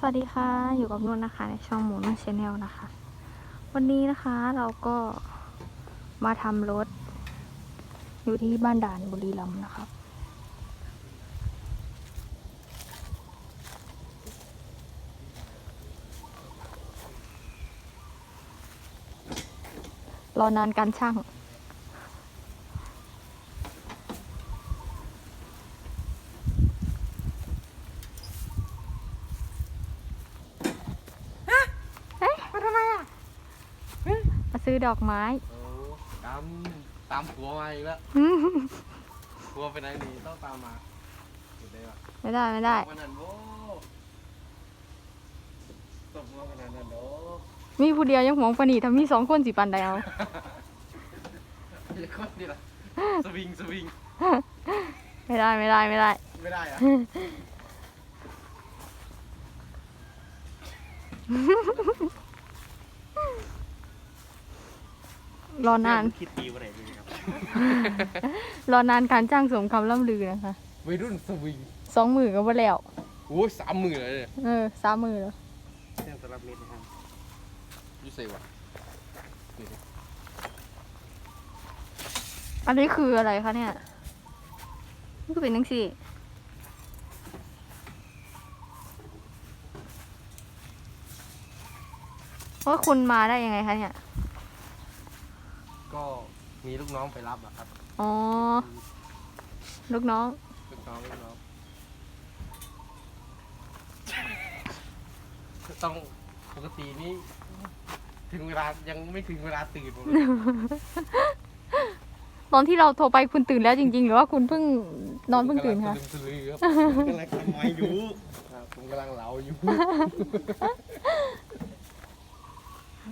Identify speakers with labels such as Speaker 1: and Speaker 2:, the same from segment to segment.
Speaker 1: สวัสดีค่ะ อยู่กับนุ่นนะคะ ในช่องหมูนุ่นชาแนลนะคะ วันนี้นะคะเราก็มาทำรถ อยู่ที่บ้านด่านบุรีรัมย์นะครับ รอนานการช่าง
Speaker 2: มาทำไมอะ
Speaker 1: มาซื้อดอกไม้
Speaker 2: โอ้ตามตามผัวมาอีกแล้วผัวไปไหนนี่ต้องตามมาอยู่ได้ปะ
Speaker 1: ไม่ได้ไม่ได้
Speaker 2: วันนั้นโว้ตบหัวขนาดนั้นโอ้
Speaker 1: มีผู้เดียวยังหวงปานนีถ้ามีสองคนสิปันใดเอา
Speaker 2: ยคนนี่ล่ะสวิงสวิง
Speaker 1: ไม่ได้ไม่ได้ไม่ได้
Speaker 2: ไม่ได้อะ
Speaker 1: รอนาน
Speaker 2: คิดดีว่าไหนดีครับ
Speaker 1: รอนานการจ้างสมคำล่ำลือนะคะ
Speaker 2: วัยรุ่นสวิง
Speaker 1: สองมือก็ว่าแล้ว
Speaker 2: โอ้ยสามหมื่นเลยเนี่ย
Speaker 1: เออสามมือแล้ว
Speaker 2: เครื่องสำหรับเม็ดนะครับยูเซวะนี่ดิ
Speaker 1: อันนี้คืออะไรคะเนี่ยนี่ก็เป็นนังสี่ว่าคุณมาได้ยังไงคะเนี่ย
Speaker 2: ก็ มีลูกน้องไปรับอะครับ
Speaker 1: อ๋อ ลูกน้อง
Speaker 2: ลูกน้องลูกน้อง ต้องปกตินี่ถึงเวลายังไม่ถึงเวลาตื่นผมเลย
Speaker 1: ตอนที่เราโทรไปคุณตื่นแล้วจริง ๆ หรือว่าคุณเพิ่งนอนเพิ่งตื่นคะ
Speaker 2: กำลังสลือครับ
Speaker 3: กำลังทำไม้อยู่
Speaker 2: ครับผมกำลังเหลาอยู่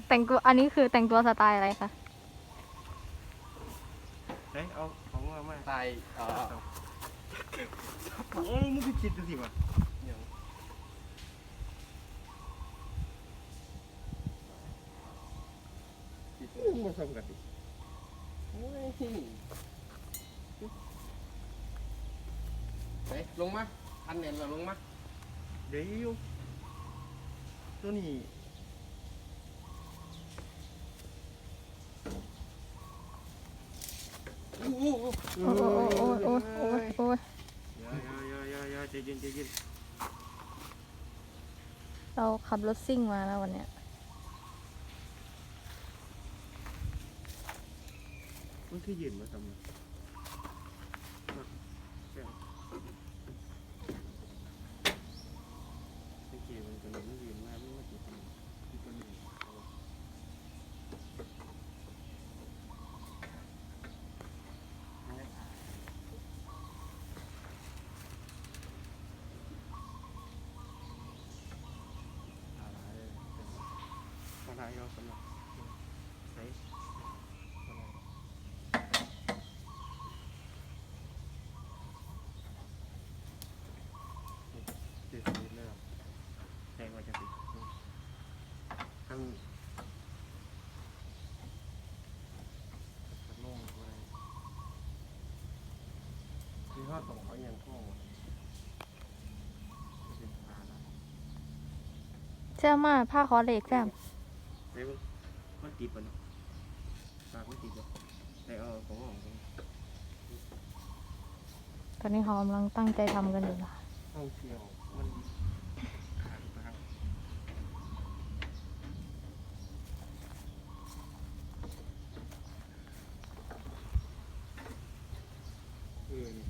Speaker 1: แต่งตัวอันนี้คือแต่งตัวสไตล์อะไรคะ
Speaker 3: เฮ้ยเอาของมามา
Speaker 2: ตายเอ่อ
Speaker 3: โอ้มึงคือคิดดูสิวะ
Speaker 2: อย่างปิด
Speaker 3: มึงมาทำกันดิ
Speaker 2: โอ้ยไปลงมาอันเน็นเราลงมา
Speaker 3: เดี๋ยวตัวนี้
Speaker 2: อู้หู
Speaker 1: โอ้โอ้โอ้โอ้โอ้
Speaker 3: ใจเย็นใจเย็น
Speaker 1: เราขับรถซิ่งมาแล้ววันเนี้ย
Speaker 3: มันคือเย็นมาทำไมสังเกตมันก็เลยไม่เย็นมากไม่ว่าจะทำที่ตัวนี้เอาวะอะไร อะไรเอาสำหรับไหนอะไรเจ็ดสิบเลยเหรอแพงกว่าจะติดทำโล่งไปคือข้อตกเขาอย่างข้อเชื่
Speaker 1: อมาผ้าคอเหล็กแซม
Speaker 3: เฮ้ยมันติดปะเนาะปากไม่ติดหรอกแต่เออของของของ
Speaker 1: ตอนนี้เขากำลังตั้งใจทำกันอยู่นะ
Speaker 3: ท่องเที่ยวมันขาดไปครับเออนี่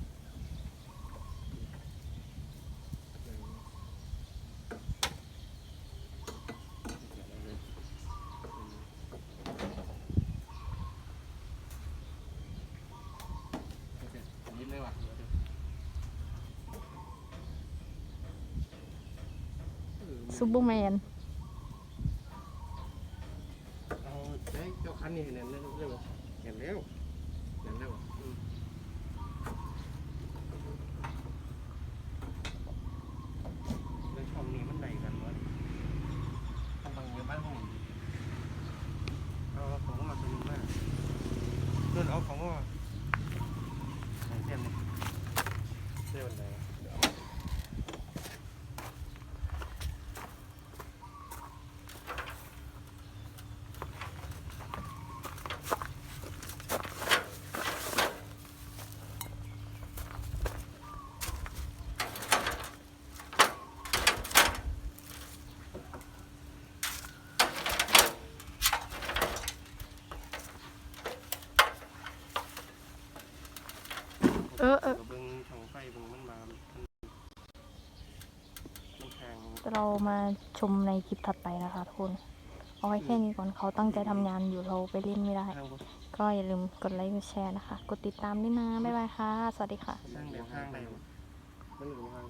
Speaker 2: นิดเลยว่ะ
Speaker 1: ซูเปอร์แมน
Speaker 3: เอาเจ๊เจ้าคันนี่เห็นแล้วเรื่องเห็นแล้วเห็นแล้วอืมแล้วช่องนี้มันไหนกันวะ
Speaker 2: ทำบังเงินบ้านผม
Speaker 3: เอาของมาตัวนึงมาเดินเอาของมาไหนเส้นเลย
Speaker 2: เส้นวันไหนวะ
Speaker 1: เออเออ
Speaker 3: เบิ่งช่องไฟเบิ่งมันมามันมันแทง
Speaker 1: เรามาชมในคลิปถัดไปนะคะทุกคนเอาไว้แค่นี้ก่อนเขาตั้งใจทำงานอยู่เราไปเล่นไม่ได้ ก็อย่าลืมกดไลค์กดแชร์นะคะ กดติดตามด้วยนะ บ๊ายบายค่ะ สวัสดีค่ะ
Speaker 3: ทางเดียวทางใดบ่
Speaker 2: มันอยู่ทาง